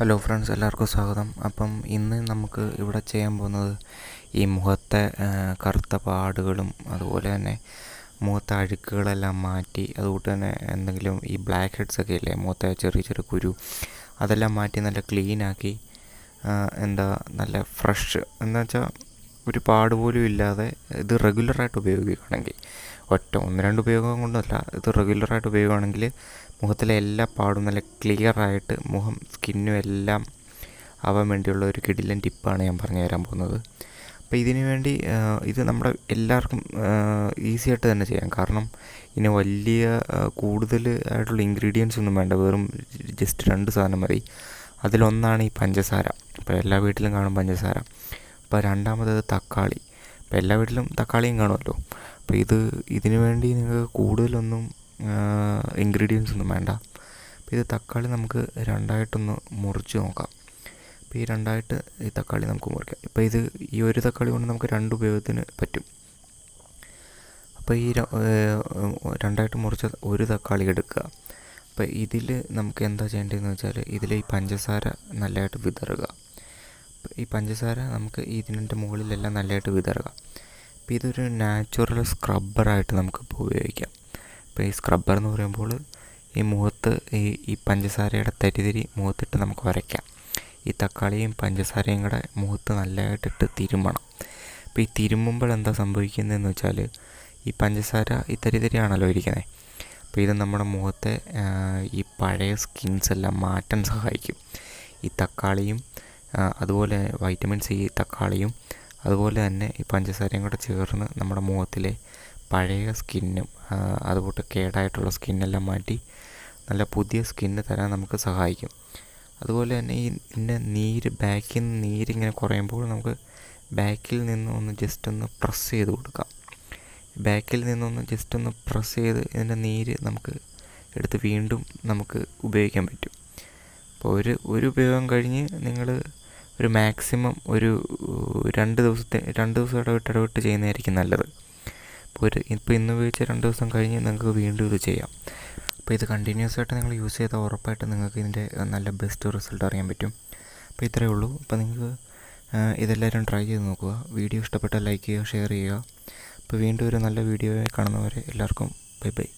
Hello friends എല്ലാവർക്കും സ്വാഗതം. അപ്പം ഇന്ന് നമുക്ക് ഇവിടെ ചെയ്യാൻ പോകുന്നത് ഈ മുഖത്തെ കറുത്ത പാടുകളും അതുപോലെ തന്നെ മുഖത്തെ അഴുക്കുകളെല്ലാം മാറ്റി അതുകൊണ്ട് തന്നെ എന്തെങ്കിലും ഈ ബ്ലാക്ക് ഹെഡ്സ് ഒക്കെ ഇല്ലേ മുഖത്തെ ചെറിയ ചെറിയ കുരു അതെല്ലാം മാറ്റി നല്ല ക്ലീനാക്കി എന്താ നല്ല ഫ്രഷ് എന്താ വെച്ചാൽ ഒരു പാട് പോലും ഇല്ലാതെ ഇത് റെഗുലറായിട്ട് ഉപയോഗിക്കുകയാണെങ്കിൽ ഒറ്റ ഒന്ന് രണ്ട് ഉപയോഗം കൊണ്ടല്ല ഇത് റെഗുലറായിട്ട് ഉപയോഗമാണെങ്കിൽ മുഖത്തിലെ എല്ലാ പാടും നല്ല ക്ലിയറായിട്ട് മുഖം സ്കിന്നും എല്ലാം ആവാൻ വേണ്ടിയുള്ള ഒരു കിടിലൻ ടിപ്പാണ് ഞാൻ പറഞ്ഞു തരാൻ പോകുന്നത്. അപ്പോൾ ഇതിനു വേണ്ടി ഇത് നമ്മുടെ എല്ലാവർക്കും ഈസി ആയിട്ട് തന്നെ ചെയ്യാം. കാരണം ഇതിന് വലിയ കൂടുതൽ ആയിട്ടുള്ള ഇൻഗ്രീഡിയൻസ് ഒന്നും വേണ്ട. വെറും ജസ്റ്റ് രണ്ട് സാധനം മതി. അതിലൊന്നാണ് ഈ പഞ്ചസാര. ഇപ്പോൾ എല്ലാ വീട്ടിലും കാണും പഞ്ചസാര. അപ്പോൾ രണ്ടാമത് തക്കാളി. ഇപ്പം എല്ലാ വീട്ടിലും തക്കാളിയും കാണുമല്ലോ അപ്പോൾ ഇത് ഇതിനു വേണ്ടി നിങ്ങൾക്ക് കൂടുതലൊന്നും ഇൻഗ്രീഡിയൻസ് ഒന്നും വേണ്ട. അപ്പോൾ ഇത് തക്കാളി നമുക്ക് രണ്ടായിട്ടൊന്ന് മുറിച്ച് നോക്കാം. അപ്പോൾ ഈ രണ്ടായിട്ട് ഈ തക്കാളി നമുക്ക് മുറിക്കാം. ഇപ്പോൾ ഇത് ഈ ഒരു തക്കാളി കൊണ്ട് നമുക്ക് രണ്ട് ഉപയോഗത്തിന് പറ്റും. അപ്പോൾ ഈ രണ്ടായിട്ട് മുറിച്ച ഒരു തക്കാളി എടുക്കുക. അപ്പോൾ ഇതിൽ നമുക്ക് എന്താ ചെയ്യേണ്ടതെന്ന് വെച്ചാൽ ഇതിൽ ഈ പഞ്ചസാര നല്ലതായിട്ട് വിതറുക. ഈ പഞ്ചസാര നമുക്ക് ഇതിന്റെ മുകളിലെല്ലാം നല്ലതായിട്ട് വിതറുക. അപ്പോൾ ഇതൊരു നാച്ചുറൽ സ്ക്രബ്ബറായിട്ട് നമുക്ക് ഇപ്പോൾ ഉപയോഗിക്കാം. അപ്പോൾ ഈ സ്ക്രബ്ബർ എന്ന് പറയുമ്പോൾ ഈ മുഖത്ത് ഈ ഈ പഞ്ചസാരയുടെ തരിതിരി മുഖത്തിട്ട് നമുക്ക് വരയ്ക്കാം. ഈ തക്കാളിയും പഞ്ചസാരയും കൂടെ മുഖത്ത് നല്ലതായിട്ടിട്ട് തിരുമ്മണം അപ്പോൾ ഈ തിരുമ്മുമ്പോൾ എന്താ സംഭവിക്കുന്നതെന്ന് വെച്ചാൽ ഈ പഞ്ചസാര ഈ തരിതരിയാണല്ലോ ഇരിക്കുന്നത്. അപ്പോൾ ഇത് നമ്മുടെ മുഖത്തെ ഈ പഴയ സ്കിൻസ് എല്ലാം മാറ്റാൻ സഹായിക്കും. ഈ തക്കാളിയും അതുപോലെ വൈറ്റമിൻ സി തക്കാളിയും അതുപോലെ തന്നെ ഈ പഞ്ചസാരയും കൂടെ ചേർന്ന് നമ്മുടെ മുഖത്തിലെ പഴയ സ്കിന്നും അതുപോലെ കേടായിട്ടുള്ള സ്കിന്നെല്ലാം മാറ്റി നല്ല പുതിയ സ്കിന്ന് തരാൻ നമുക്ക് സഹായിക്കും. അതുപോലെ തന്നെ ഈ ഇതിന്റെ നീര് ബാക്കിൽ നിന്ന് നീരിങ്ങനെ കുറയുമ്പോൾ നമുക്ക് ബാക്കിൽ നിന്ന് ഒന്ന് ജസ്റ്റ് ഒന്ന് പ്രസ് ചെയ്ത് കൊടുക്കാം. ബാക്കിൽ നിന്നൊന്ന് ജസ്റ്റ് ഒന്ന് പ്രസ് ചെയ്ത് ഇതിന്റെ നീര് നമുക്ക് എടുത്ത് വീണ്ടും നമുക്ക് ഉപയോഗിക്കാൻ പറ്റും. അപ്പോൾ ഒരു ഒരു ഉപയോഗം കഴിഞ്ഞ് നിങ്ങൾ ഒരു മാക്സിമം ഒരു രണ്ട് ദിവസത്തെ രണ്ട് ദിവസം ഇടവിട്ട് ഇടവിട്ട് ചെയ്യുന്നതായിരിക്കും നല്ലത്. ഇപ്പോൾ ഒരു ഇപ്പോൾ ഇന്ന് ഉപയോഗിച്ച രണ്ട് ദിവസം കഴിഞ്ഞ് നിങ്ങൾക്ക് വീണ്ടും ഇത് ചെയ്യാം. അപ്പോൾ ഇത് കണ്ടിന്യൂസ് ആയിട്ട് നിങ്ങൾ യൂസ് ചെയ്താൽ ഉറപ്പായിട്ട് നിങ്ങൾക്ക് ഇതിന്റെ നല്ല ബെസ്റ്റ് റിസൾട്ട് അറിയാൻ പറ്റും. അപ്പോൾ ഇത്രയേ ഉള്ളൂ. അപ്പോൾ നിങ്ങൾക്ക് ഇതെല്ലാവരും ട്രൈ ചെയ്ത് നോക്കുക. വീഡിയോ ഇഷ്ടപ്പെട്ടാൽ ലൈക്ക് ചെയ്യുക ഷെയർ ചെയ്യുക. അപ്പോൾ വീണ്ടും ഒരു നല്ല വീഡിയോ കാണുന്നവരെ എല്ലാവർക്കും ബൈ ബൈ